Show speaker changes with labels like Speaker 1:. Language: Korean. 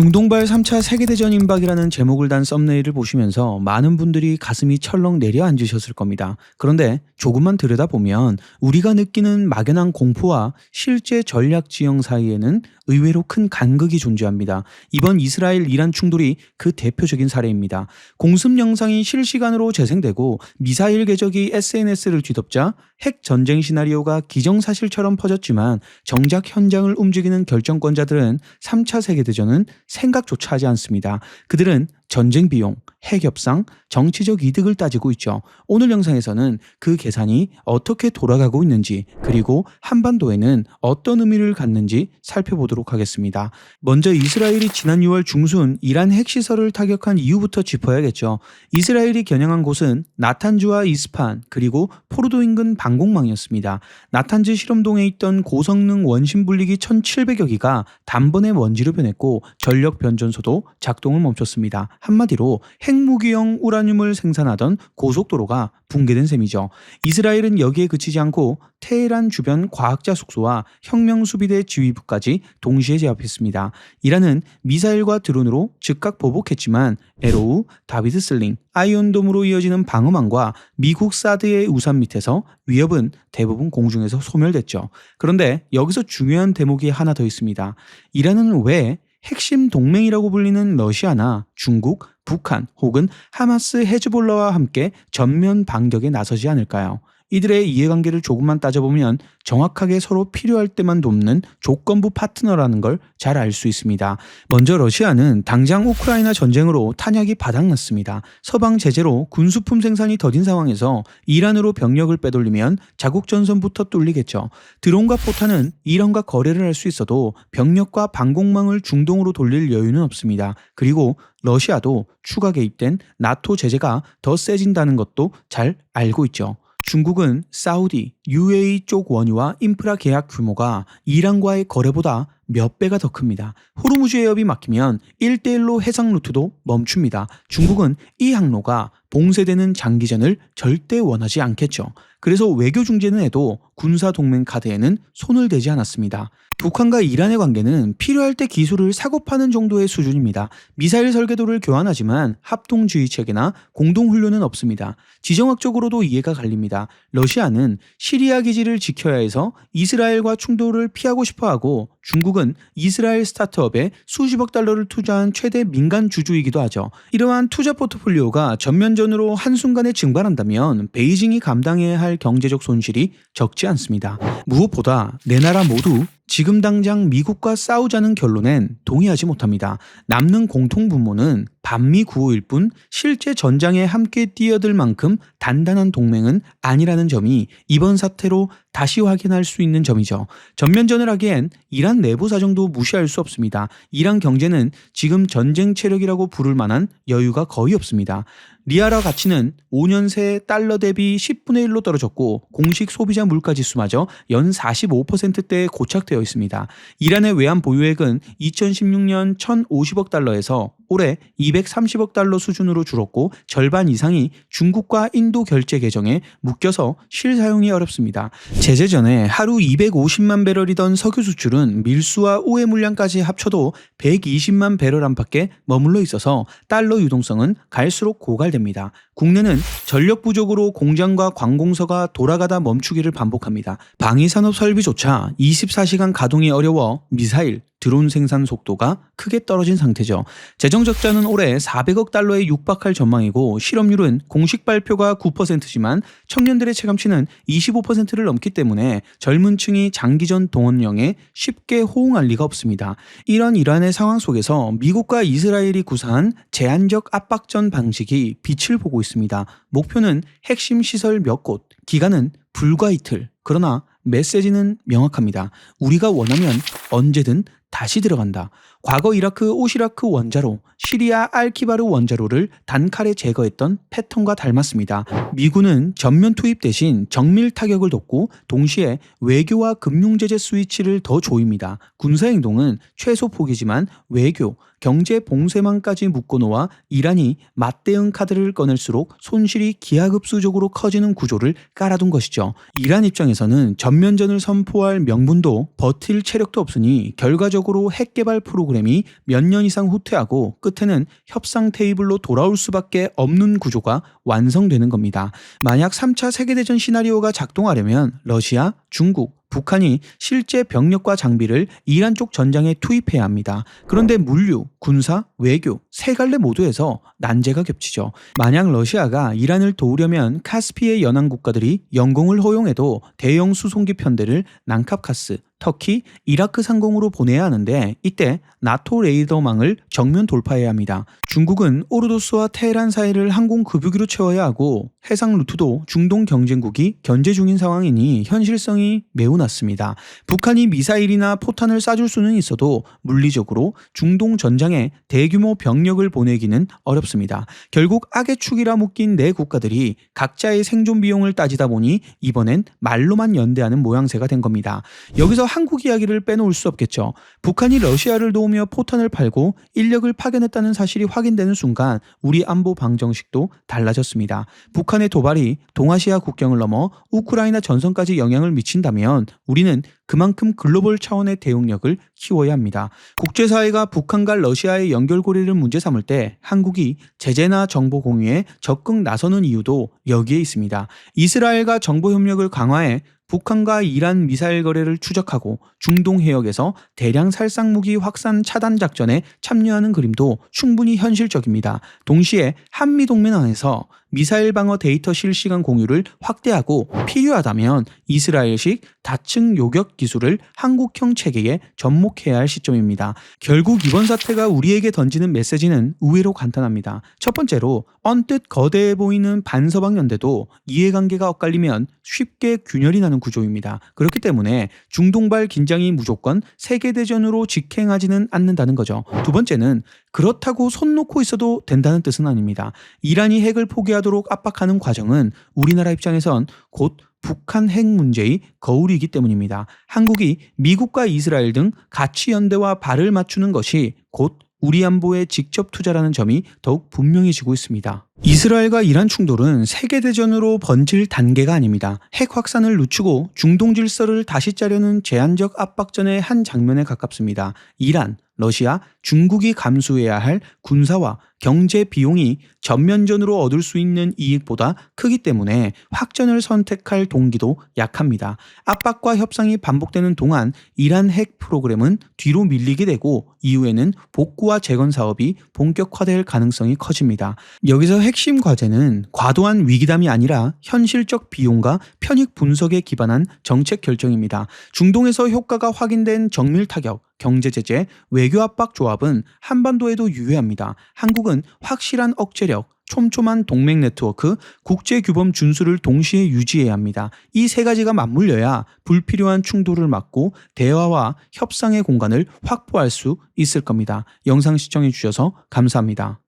Speaker 1: 중동발 3차 세계대전 임박이라는 제목을 단 썸네일을 보시면서 많은 분들이 가슴이 철렁 내려앉으셨을 겁니다. 그런데 조금만 들여다보면 우리가 느끼는 막연한 공포와 실제 전략 지형 사이에는 의외로 큰 간극이 존재합니다. 이번 이스라엘 이란 충돌이 그 대표적인 사례입니다. 공습 영상이 실시간으로 재생되고 미사일 궤적이 SNS를 뒤덮자 핵 전쟁 시나리오가 기정사실처럼 퍼졌지만 정작 현장을 움직이는 결정권자들은 3차 세계대전은 생각조차 하지 않습니다. 그들은 전쟁 비용, 핵 협상, 정치적 이득을 따지고 있죠. 오늘 영상에서는 그 계산이 어떻게 돌아가고 있는지 그리고 한반도에는 어떤 의미를 갖는지 살펴보도록 하겠습니다. 먼저 이스라엘이 지난 6월 중순 이란 핵시설을 타격한 이유부터 짚어야겠죠. 이스라엘이 겨냥한 곳은 나탄주와 이스판 그리고 포르도 인근 방공망이었습니다. 나탄즈 실험동에 있던 고성능 원심 분리기 1700여 기가 단번에 먼지로 변했고 전력 변전소도 작동을 멈췄습니다. 한마디로 핵무기형 우라늄을 생산하던 고속도로가 붕괴된 셈이죠. 이스라엘은 여기에 그치지 않고 테헤란 주변 과학자 숙소와 혁명수비대 지휘부까지 동시에 제압했습니다. 이란은 미사일과 드론으로 즉각 보복했지만 에로우, 다비드 슬링, 아이언돔으로 이어지는 방어망과 미국 사드의 우산 밑에서 위협은 대부분 공중에서 소멸됐죠. 그런데 여기서 중요한 대목이 하나 더 있습니다. 이란은 왜 핵심 동맹이라고 불리는 러시아나 중국, 북한 혹은 하마스 헤즈볼라와 함께 전면 반격에 나서지 않을까요? 이들의 이해관계를 조금만 따져보면 정확하게 서로 필요할 때만 돕는 조건부 파트너라는 걸 잘 알 수 있습니다. 먼저 러시아는 당장 우크라이나 전쟁으로 탄약이 바닥났습니다. 서방 제재로 군수품 생산이 더딘 상황에서 이란으로 병력을 빼돌리면 자국 전선부터 뚫리겠죠. 드론과 포탄은 이란과 거래를 할 수 있어도 병력과 방공망을 중동으로 돌릴 여유는 없습니다. 그리고 러시아도 추가 개입된 나토 제재가 더 세진다는 것도 잘 알고 있죠. 중국은 사우디, UAE 쪽 원유와 인프라 계약 규모가 이란과의 거래보다 몇 배가 더 큽니다. 호르무즈 해협이 막히면 1대1로 해상 루트도 멈춥니다. 중국은 이 항로가 봉쇄되는 장기전을 절대 원하지 않겠죠. 그래서 외교 중재는 해도 군사 동맹 카드에는 손을 대지 않았습니다. 북한과 이란의 관계는 필요할 때 기술을 사고 파는 정도의 수준입니다. 미사일 설계도를 교환하지만 합동주의 체계나 공동훈련은 없습니다. 지정학적으로도 이해가 갈립니다. 러시아는 시리아 기지를 지켜야 해서 이스라엘과 충돌을 피하고 싶어 하고 중국은 이스라엘 스타트업에 수십억 달러를 투자한 최대 민간 주주이기도 하죠. 이러한 투자 포트폴리오가 전면전으로 한순간에 증발한다면 베이징이 감당해야 할 경제적 손실이 적지 않습니다. 무엇보다 네 나라 모두 지금 당장 미국과 싸우자는 결론엔 동의하지 못합니다. 남는 공통분모는 반미 구호일 뿐 실제 전장에 함께 뛰어들 만큼 단단한 동맹은 아니라는 점이 이번 사태로 다시 확인할 수 있는 점이죠. 전면전을 하기엔 이란 내부 사정도 무시할 수 없습니다. 이란 경제는 지금 전쟁 체력이라고 부를 만한 여유가 거의 없습니다. 리아라 가치는 5년 새 달러 대비 10분의 1로 떨어졌고 공식 소비자 물가 지수마저 연 45%대에 고착되어 있습니다. 이란의 외환 보유액은 2016년 1,050억 달러에서 올해 230억 달러 수준으로 줄었고 절반 이상이 중국과 인도 결제 계정에 묶여서 실사용이 어렵습니다. 제재 전에 하루 250만 배럴이던 석유 수출은 밀수와 우회 물량까지 합쳐도 120만 배럴 안팎에 머물러 있어서 달러 유동성은 갈수록 고갈됩니다. 국내는 전력 부족으로 공장과 관공서가 돌아가다 멈추기를 반복합니다. 방위산업 설비조차 24시간 가동이 어려워 미사일, 드론 생산 속도가 크게 떨어진 상태죠. 재정 적자는 올해 400억 달러에 육박할 전망이고 실업률은 공식 발표가 9%지만 청년들의 체감치는 25%를 넘기 때문에 젊은 층이 장기전 동원령에 쉽게 호응할 리가 없습니다. 이런 이란의 상황 속에서 미국과 이스라엘이 구사한 제한적 압박전 방식이 빛을 보고 있습니다. 목표는 핵심 시설 몇 곳, 기간은 불과 이틀. 그러나 메시지는 명확합니다. 우리가 원하면 언제든 다시 들어간다. 과거 이라크 오시라크 원자로, 시리아 알키바르 원자로를 단칼에 제거했던 패턴과 닮았습니다. 미군은 전면 투입 대신 정밀 타격을 돕고 동시에 외교와 금융제재 스위치를 더 조입니다. 군사행동은 최소 폭이지만 외교, 경제 봉쇄망까지 묶어놓아 이란이 맞대응 카드를 꺼낼수록 손실이 기하급수적으로 커지는 구조를 깔아둔 것이죠. 이란 입장에서는 전면전을 선포할 명분도 버틸 체력도 없으니 결과적으로 핵개발 프로그램 프로그램이 몇 년 이상 후퇴하고 끝에는 협상 테이블로 돌아올 수밖에 없는 구조가 완성되는 겁니다. 만약 3차 세계대전 시나리오가 작동하려면 러시아, 중국, 북한이 실제 병력과 장비를 이란 쪽 전장에 투입해야 합니다. 그런데 물류, 군사, 외교 세 갈래 모두에서 난제가 겹치죠. 만약 러시아가 이란을 도우려면 카스피의 연안 국가들이 영공을 허용해도 대형 수송기 편대를 난캅카스, 터키, 이라크 상공으로 보내야 하는데 이때 나토 레이더망을 정면 돌파해야 합니다. 중국은 오르도스와 테헤란 사이를 항공 급유기로 채워야 하고 해상 루트도 중동 경쟁국이 견제 중인 상황이니 현실성이 매우 낮습니다. 북한이 미사일이나 포탄을 쏴줄 수는 있어도 물리적으로 중동 전장에 대규모 병력을 보내기는 어렵습니다. 결국 악의 축이라 묶인 네 국가들이 각자의 생존 비용을 따지다 보니 이번엔 말로만 연대하는 모양새가 된 겁니다. 여기서 한국 이야기를 빼놓을 수 없겠죠. 북한이 러시아를 도우며 포탄을 팔고 인력을 파견했다는 사실이 확인되는 순간 우리 안보 방정식도 달라졌습니다. 북한의 도발이 동아시아 국경을 넘어 우크라이나 전선까지 영향을 미친다면 우리는 그만큼 글로벌 차원의 대응력을 키워야 합니다. 국제사회가 북한과 러시아의 연결고리를 문제 삼을 때 한국이 제재나 정보 공유에 적극 나서는 이유도 여기에 있습니다. 이스라엘과 정보 협력을 강화해 북한과 이란 미사일 거래를 추적하고 중동 해역에서 대량 살상 무기 확산 차단 작전에 참여하는 그림도 충분히 현실적입니다. 동시에 한미 동맹 안에서 미사일 방어 데이터 실시간 공유를 확대하고 필요하다면 이스라엘식 다층 요격 기술을 한국형 체계에 접목해야 할 시점입니다. 결국 이번 사태가 우리에게 던지는 메시지는 의외로 간단합니다. 첫 번째로 언뜻 거대해 보이는 반서방 연대도 이해관계가 엇갈리면 쉽게 균열이 나는 구조입니다. 그렇기 때문에 중동발 긴장이 무조건 세계대전으로 직행하지는 않는다는 거죠. 두 번째는 그렇다고 손 놓고 있어도 된다는 뜻은 아닙니다. 이란이 핵을 포기하도록 압박하는 과정은 우리나라 입장에선 곧 북한 핵 문제의 거울이기 때문입니다. 한국이 미국과 이스라엘 등 가치 연대와 발을 맞추는 것이 곧 우리 안보에 직접 투자라는 점이 더욱 분명해지고 있습니다. 이스라엘과 이란 충돌은 세계대전으로 번질 단계가 아닙니다. 핵 확산을 늦추고 중동 질서를 다시 짜려는 제한적 압박전의 한 장면에 가깝습니다. 이란, 러시아, 중국이 감수해야 할 군사와 경제 비용이 전면전으로 얻을 수 있는 이익보다 크기 때문에 확전을 선택할 동기도 약합니다. 압박과 협상이 반복되는 동안 이란 핵 프로그램은 뒤로 밀리게 되고 이후에는 복구와 재건 사업이 본격화될 가능성이 커집니다. 여기서 핵심 과제는 과도한 위기담이 아니라 현실적 비용과 편익 분석에 기반한 정책 결정입니다. 중동에서 효과가 확인된 정밀 타격, 경제 제재, 외교 압박 조합은 한반도에도 유효합니다. 한국은 확실한 억제력, 촘촘한 동맹 네트워크, 국제 규범 준수를 동시에 유지해야 합니다. 이 세 가지가 맞물려야 불필요한 충돌을 막고 대화와 협상의 공간을 확보할 수 있을 겁니다. 영상 시청해 주셔서 감사합니다.